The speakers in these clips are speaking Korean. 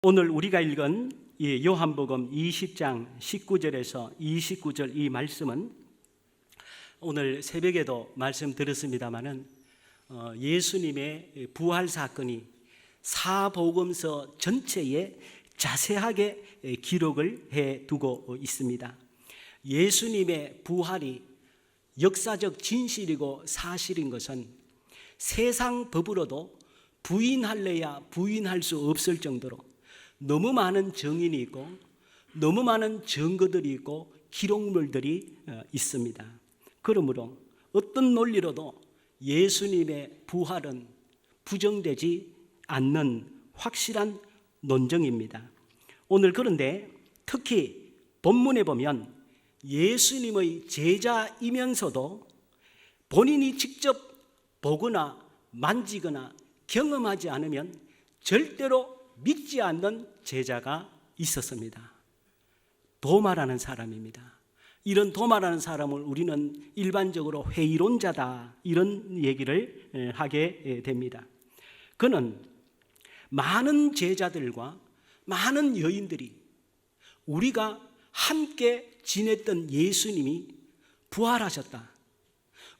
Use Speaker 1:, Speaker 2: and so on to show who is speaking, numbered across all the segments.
Speaker 1: 오늘 우리가 읽은 이 요한복음 20장 19절에서 29절 이 말씀은 오늘 새벽에도 말씀 드렸습니다마는 어, 예수님의 부활 사건이 사복음서 전체에 자세하게 기록을 해 두고 있습니다. 예수님의 부활이 역사적 진실이고 사실인 것은 세상 법으로도 부인할래야 부인할 수 없을 정도로 너무 많은 정인이 있고 너무 많은 증거들이 있고 기록물들이 어, 있습니다. 그러므로 어떤 논리로도 예수님의 부활은 부정되지 않는 확실한 논정입니다. 오늘 그런데 특히 본문에 보면 예수님의 제자이면서도 본인이 직접 보거나 만지거나 경험하지 않으면 절대로 믿지 않는 제자가 있었습니다. 도마라는 사람입니다. 이런 도마라는 사람을 우리는 일반적으로 회의론자다 이런 얘기를 하게 됩니다. 그는 많은 제자들과 많은 여인들이 우리가 함께 지냈던 예수님이 부활하셨다.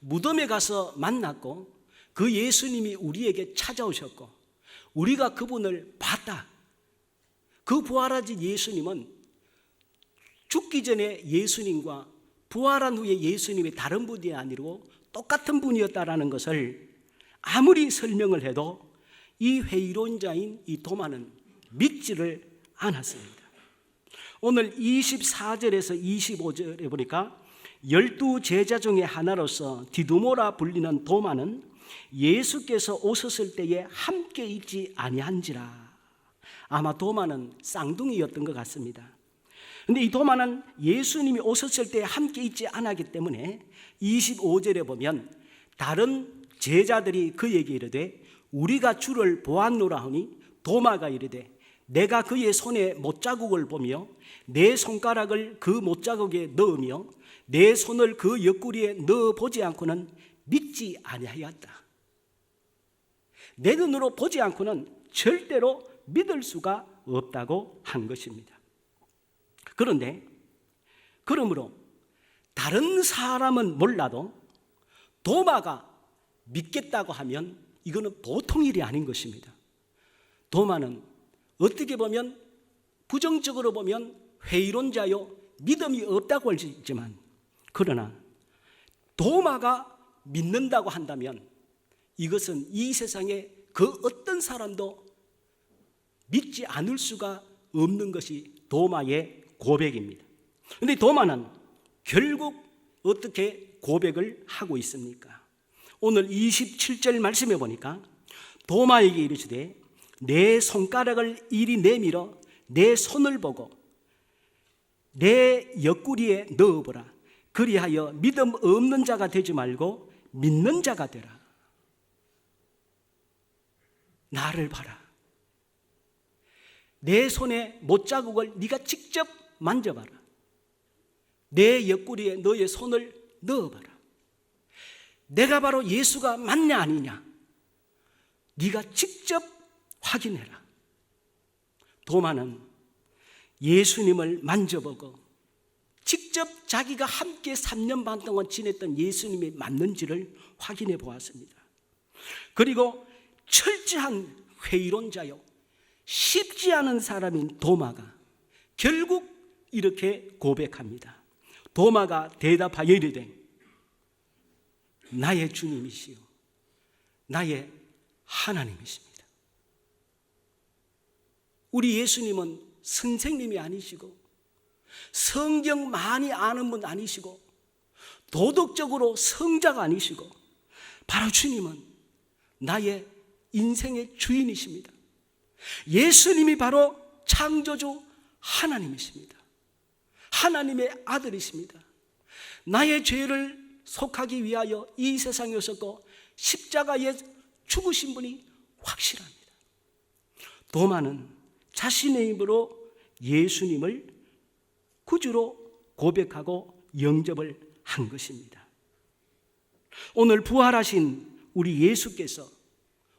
Speaker 1: 무덤에 가서 만났고 그 예수님이 우리에게 찾아오셨고 우리가 그분을 봤다. 그 부활하신 예수님은 죽기 전에 예수님과 부활한 후에 예수님이 다른 분이 아니고 똑같은 분이었다라는 것을 아무리 설명을 해도 이 회의론자인 이 도마는 믿지를 않았습니다. 오늘 24절에서 25절에 보니까 열두 제자 중에 하나로서 디두모라 불리는 도마는 예수께서 오셨을 때에 함께 있지 아니한지라. 아마 도마는 쌍둥이였던 것 같습니다. 근데 이 도마는 예수님이 오셨을 때 함께 있지 않았기 때문에 25절에 보면 다른 제자들이 그에게 이르되 우리가 주를 보았노라 하니 도마가 이르되 내가 그의 손에 못자국을 보며 내 손가락을 그 못자국에 넣으며 내 손을 그 옆구리에 넣어 보지 않고는 믿지 아니하였다. 내 눈으로 보지 않고는 절대로 믿을 수가 없다고 한 것입니다. 그런데 그러므로 다른 사람은 몰라도 도마가 믿겠다고 하면 이거는 보통 일이 아닌 것입니다. 도마는 어떻게 보면 부정적으로 보면 회의론자요 믿음이 없다고 할수 있지만 그러나 도마가 믿는다고 한다면 이것은 이 세상에 그 어떤 사람도 믿지 않을 수가 없는 것이 도마의 고백입니다. 근데 도마는 결국 어떻게 고백을 하고 있습니까? 오늘 27절 말씀해 보니까 도마에게 이르시되 내 손가락을 이리 내밀어 내 손을 보고 내 옆구리에 넣어보라. 그리하여 믿음 없는 자가 되지 말고 믿는 자가 되라. 나를 봐라. 내 손에 못자국을 네가 직접 만져봐라. 내 옆구리에 너의 손을 넣어봐라. 내가 바로 예수가 맞냐 아니냐? 네가 직접 확인해라. 도마는 예수님을 만져보고 직접 자기가 함께 3년 반 동안 지냈던 예수님이 맞는지를 확인해 보았습니다. 그리고 철저한 회의론자요. 쉽지 않은 사람인 도마가 결국 이렇게 고백합니다. 도마가 대답하여 이르되 나의 주님이시요 나의 하나님이십니다. 우리 예수님은 선생님이 아니시고 성경 많이 아는 분 아니시고 도덕적으로 성자가 아니시고 바로 주님은 나의 인생의 주인이십니다. 예수님이 바로 창조주 하나님이십니다. 하나님의 아들이십니다. 나의 죄를 속하기 위하여 이 세상에 오셨고 십자가에 죽으신 분이 확실합니다. 도마는 자신의 입으로 예수님을 구주로 고백하고 영접을 한 것입니다. 오늘 부활하신 우리 예수께서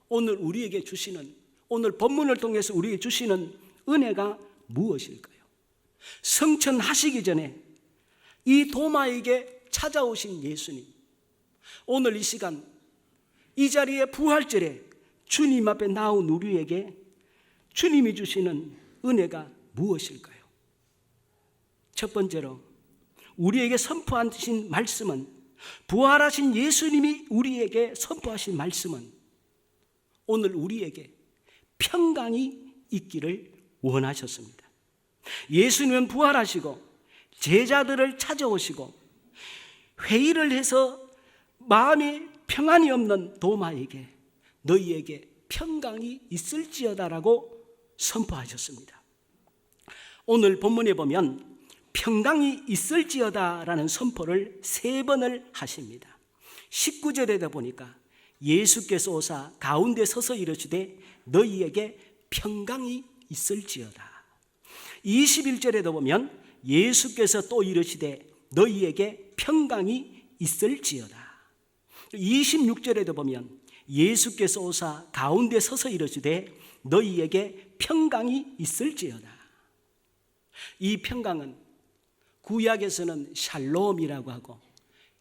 Speaker 1: 오늘 우리에게 주시는 오늘 본문을 통해서 우리에게 주시는 은혜가 무엇일까요? 성천하시기 전에 이 도마에게 찾아오신 예수님. 오늘 이 시간 이 자리에 부활절에 주님 앞에 나온 우리에게 주님이 주시는 은혜가 무엇일까요? 첫 번째로 우리에게 선포하신 말씀은 부활하신 예수님이 우리에게 선포하신 말씀은 오늘 우리에게 평강이 있기를 원하셨습니다. 예수님은 부활하시고 제자들을 찾아오시고 회의를 해서 마음이 평안이 없는 도마에게 너희에게 평강이 있을지어다라고 선포하셨습니다. 오늘 본문에 보면 평강이 있을지어다라는 선포를 세 번을 하십니다. 19절에다 보니까 예수께서 오사 가운데 서서 이르시되 너희에게 평강이 있을지어다. 21절에도 보면 예수께서 또 이르시되 너희에게 평강이 있을지어다. 26절에도 보면 예수께서 오사 가운데 서서 이르시되 너희에게 평강이 있을지어다. 이 평강은 구약에서는 샬롬이라고 하고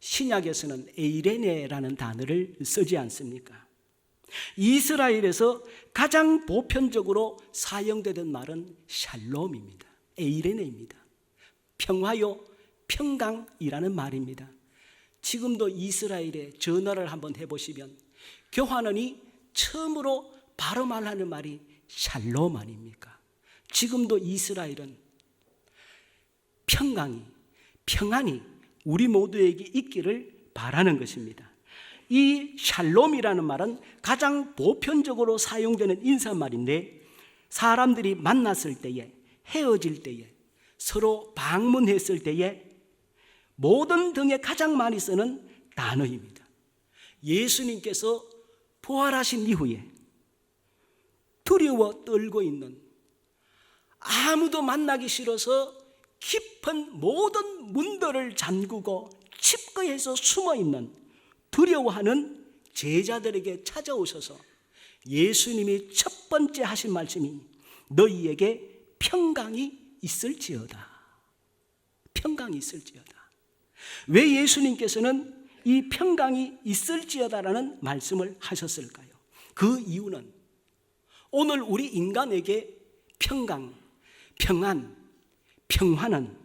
Speaker 1: 신약에서는 에이레네라는 단어를 쓰지 않습니까? 이스라엘에서 가장 보편적으로 사용되던 말은 샬롬입니다. 에이레네입니다. 평화요, 평강이라는 말입니다. 지금도 이스라엘에 전화를 한번 해보시면 교환원이 처음으로 바로 말하는 말이 샬롬 아닙니까? 지금도 이스라엘은 평강이, 평안이 우리 모두에게 있기를 바라는 것입니다. 이 샬롬이라는 말은 가장 보편적으로 사용되는 인사말인데 사람들이 만났을 때에 헤어질 때에 서로 방문했을 때에 모든 등에 가장 많이 쓰는 단어입니다. 예수님께서 부활하신 이후에 두려워 떨고 있는 아무도 만나기 싫어서 깊은 모든 문들을 잠그고 칩거해서 숨어 있는 두려워하는 제자들에게 찾아오셔서 예수님이 첫 번째 하신 말씀이 너희에게 평강이 있을지어다. 평강이 있을지어다. 왜 예수님께서는 이 평강이 있을지어다라는 말씀을 하셨을까요? 그 이유는 오늘 우리 인간에게 평강, 평안, 평화는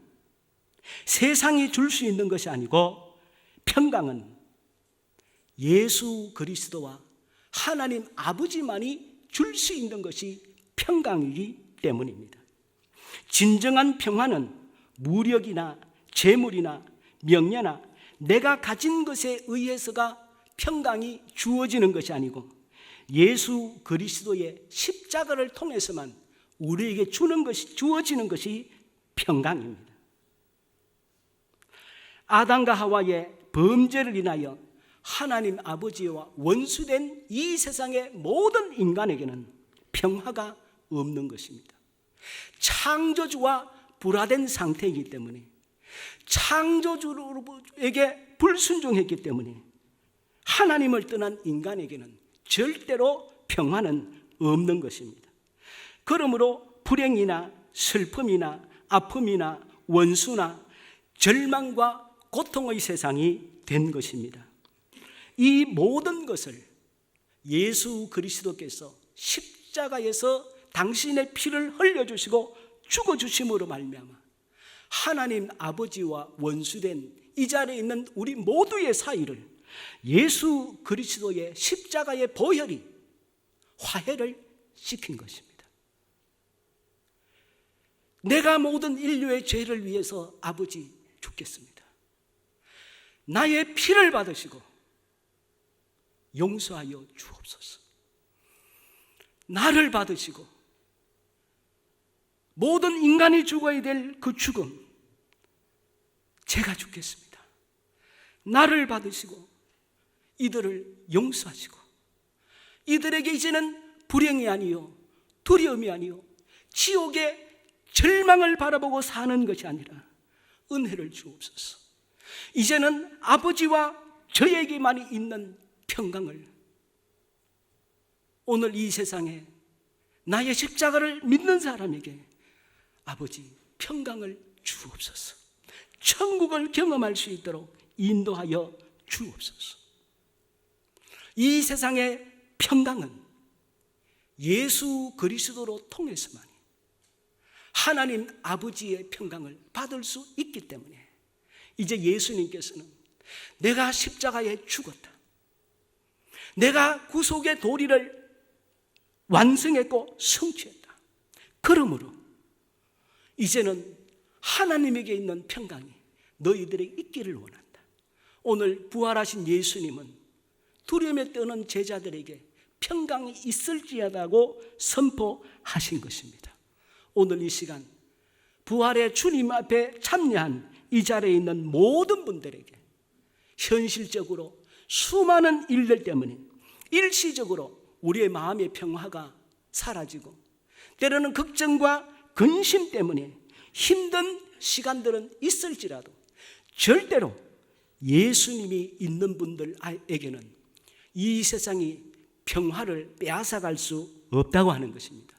Speaker 1: 세상이 줄 수 있는 것이 아니고 평강은 예수 그리스도와 하나님 아버지만이 줄 수 있는 것이 평강이기 때문입니다. 진정한 평화는 무력이나 재물이나 명예나 내가 가진 것에 의해서가 평강이 주어지는 것이 아니고 예수 그리스도의 십자가를 통해서만 우리에게 주는 것이 주어지는 것이 평강입니다. 아담과 하와의 범죄를 인하여 하나님 아버지와 원수된 이 세상의 모든 인간에게는 평화가 없는 것입니다. 창조주와 불화된 상태이기 때문에 창조주에게 불순종했기 때문에 하나님을 떠난 인간에게는 절대로 평화는 없는 것입니다. 그러므로 불행이나 슬픔이나 아픔이나 원수나 절망과 고통의 세상이 된 것입니다. 이 모든 것을 예수 그리스도께서 십자가에서 당신의 피를 흘려주시고 죽어주심으로 말미암아 하나님 아버지와 원수된 이 자리에 있는 우리 모두의 사이를 예수 그리스도의 십자가의 보혈이 화해를 시킨 것입니다. 내가 모든 인류의 죄를 위해서 아버지 죽겠습니다. 나의 피를 받으시고 용서하여 주옵소서. 나를 받으시고 모든 인간이 죽어야 될 그 죽음 제가 죽겠습니다. 나를 받으시고 이들을 용서하시고 이들에게 이제는 불행이 아니요 두려움이 아니요 지옥의 절망을 바라보고 사는 것이 아니라 은혜를 주옵소서. 이제는 아버지와 저에게만이 있는 평강을 오늘 이 세상에 나의 십자가를 믿는 사람에게 아버지 평강을 주옵소서. 천국을 경험할 수 있도록 인도하여 주옵소서. 이 세상의 평강은 예수 그리스도로 통해서만이 하나님 아버지의 평강을 받을 수 있기 때문에 이제 예수님께서는 내가 십자가에 죽었다. 내가 구속의 도리를 완성했고 성취했다. 그러므로 이제는 하나님에게 있는 평강이 너희들에게 있기를 원한다. 오늘 부활하신 예수님은 두려움에 떠는 제자들에게 평강이 있을지어다고 선포하신 것입니다. 오늘 이 시간 부활의 주님 앞에 참여한 이 자리에 있는 모든 분들에게 현실적으로 수많은 일들 때문에 일시적으로 우리의 마음의 평화가 사라지고 때로는 걱정과 근심 때문에 힘든 시간들은 있을지라도 절대로 예수님이 있는 분들에게는 이 세상이 평화를 빼앗아갈 수 없다고 하는 것입니다.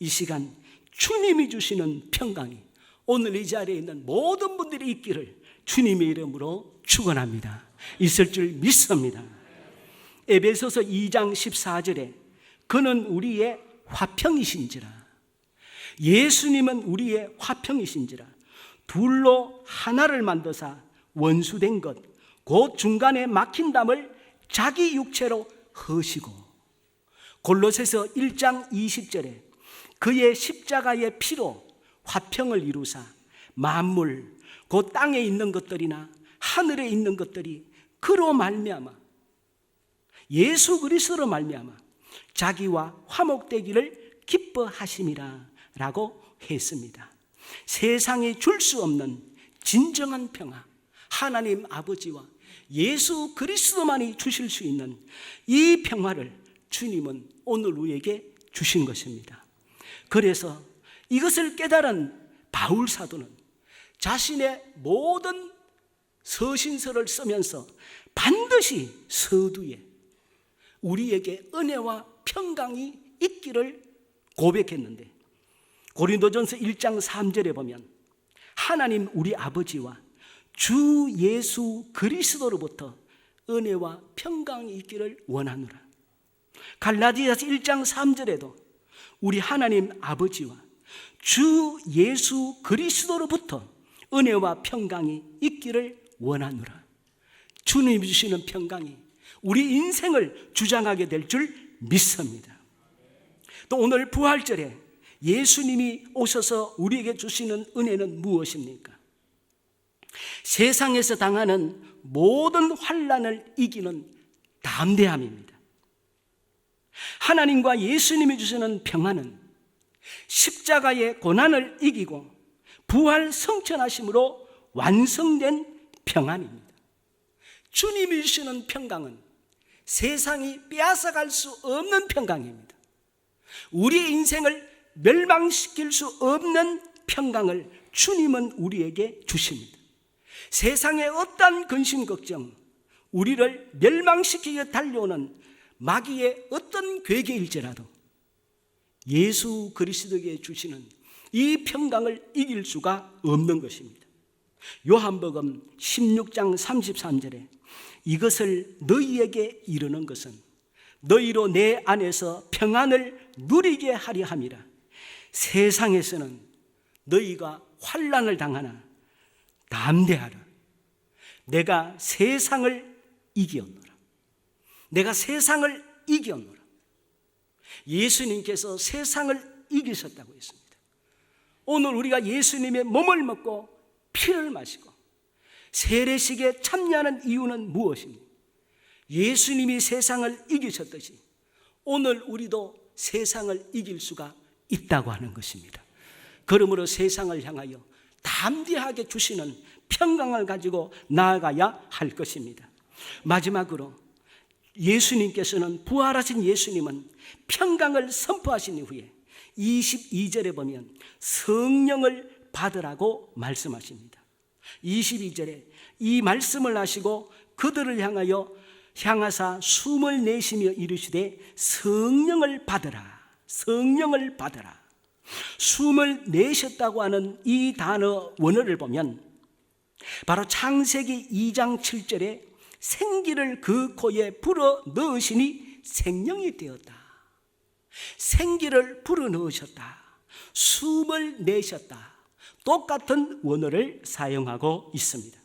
Speaker 1: 이 시간 주님이 주시는 평강이 오늘 이 자리에 있는 모든 분들이 있기를 주님의 이름으로 축원합니다. 있을 줄 믿습니다. 에베소서 2장 14절에 그는 우리의 화평이신지라 예수님은 우리의 화평이신지라 둘로 하나를 만드사 원수된 것 곧 중간에 막힌 담을 자기 육체로 허시고 골로새서 1장 20절에 그의 십자가의 피로 화평을 이루사 만물 곧 땅에 있는 것들이나 하늘에 있는 것들이 그로 말미암아 예수 그리스도로 말미암아 자기와 화목되기를 기뻐하심이라라고 했습니다. 세상이 줄 수 없는 진정한 평화 하나님 아버지와 예수 그리스도만이 주실 수 있는 이 평화를 주님은 오늘 우리에게 주신 것입니다. 그래서 이것을 깨달은 바울 사도는 자신의 모든 서신서를 쓰면서 반드시 서두에 우리에게 은혜와 평강이 있기를 고백했는데 고린도전서 1장 3절에 보면 하나님 우리 아버지와 주 예수 그리스도로부터 은혜와 평강이 있기를 원하노라. 갈라디아서 1장 3절에도 우리 하나님 아버지와 주 예수 그리스도로부터 은혜와 평강이 있기를 원하노라. 주님이 주시는 평강이 우리 인생을 주장하게 될 줄 믿습니다. 또 오늘 부활절에 예수님이 오셔서 우리에게 주시는 은혜는 무엇입니까? 세상에서 당하는 모든 환란을 이기는 담대함입니다. 하나님과 예수님이 주시는 평안은 십자가의 고난을 이기고 부활 성천하심으로 완성된 평안입니다. 주님이 주시는 평강은 세상이 빼앗아갈 수 없는 평강입니다. 우리 인생을 멸망시킬 수 없는 평강을 주님은 우리에게 주십니다. 세상의 어떤 근심 걱정, 우리를 멸망시키게 달려오는 마귀의 어떤 괴계일지라도 예수 그리스도에게 주시는 이 평강을 이길 수가 없는 것입니다. 요한복음 16장 33절에 이것을 너희에게 이르는 것은 너희로 내 안에서 평안을 누리게 하려 함이라. 세상에서는 너희가 환란을 당하나 담대하라. 내가 세상을 이기었노라. 내가 세상을 이기었노라. 예수님께서 세상을 이기셨다고 했습니다. 오늘 우리가 예수님의 몸을 먹고 피를 마시고 세례식에 참여하는 이유는 무엇입니까? 예수님이 세상을 이기셨듯이 오늘 우리도 세상을 이길 수가 있다고 하는 것입니다. 그러므로 세상을 향하여 담대하게 주시는 평강을 가지고 나아가야 할 것입니다. 마지막으로 예수님께서는 부활하신 예수님은 평강을 선포하신 이후에 22절에 보면 성령을 받으라고 말씀하십니다. 22절에 이 말씀을 하시고 그들을 향하여 향하사 숨을 내쉬며 이르시되 성령을 받으라. 성령을 받으라. 숨을 내셨다고 하는 이 단어 원어를 보면 바로 창세기 2장 7절에 생기를 그 코에 불어 넣으시니 생명이 되었다. 생기를 불어 넣으셨다. 숨을 내셨다. 똑같은 원어를 사용하고 있습니다.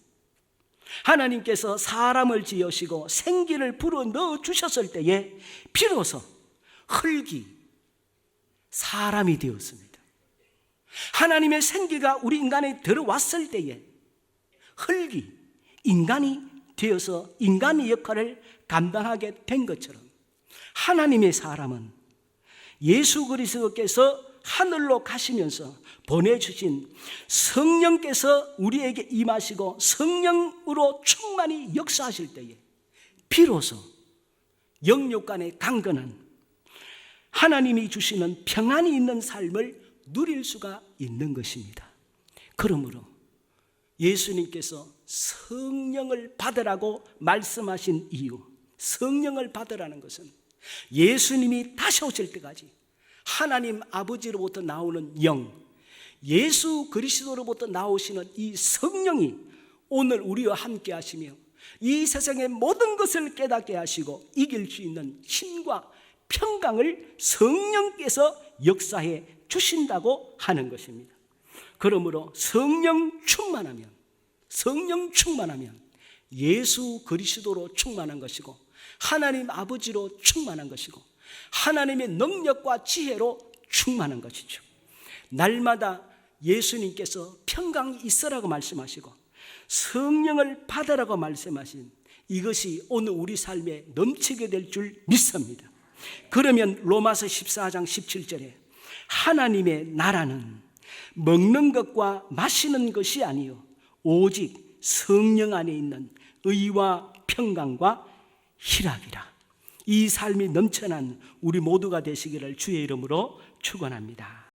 Speaker 1: 하나님께서 사람을 지으시고 생기를 불어 넣어 주셨을 때에 비로소 흙이 사람이 되었습니다. 하나님의 생기가 우리 인간에 들어왔을 때에 흙이 인간이 되어서 인간의 역할을 감당하게 된 것처럼 하나님의 사람은 예수 그리스도께서 하늘로 가시면서 보내주신 성령께서 우리에게 임하시고 성령으로 충만히 역사하실 때에 비로소 영육 간의 강건한 하나님이 주시는 평안이 있는 삶을 누릴 수가 있는 것입니다. 그러므로 예수님께서 성령을 받으라고 말씀하신 이유, 성령을 받으라는 것은 예수님이 다시 오실 때까지 하나님 아버지로부터 나오는 영, 예수 그리스도로부터 나오시는 이 성령이 오늘 우리와 함께 하시며 이 세상의 모든 것을 깨닫게 하시고 이길 수 있는 힘과 평강을 성령께서 역사해 주신다고 하는 것입니다. 그러므로 성령 충만하면 성령 충만하면 예수 그리스도로 충만한 것이고 하나님 아버지로 충만한 것이고 하나님의 능력과 지혜로 충만한 것이죠. 날마다 예수님께서 평강이 있으라고 말씀하시고 성령을 받으라고 말씀하신 이것이 오늘 우리 삶에 넘치게 될 줄 믿습니다. 그러면 로마서 14장 17절에 하나님의 나라는 먹는 것과 마시는 것이 아니요 오직 성령 안에 있는 의와 평강과 희락이라. 이 삶이 넘쳐난 우리 모두가 되시기를 주의 이름으로 축원합니다.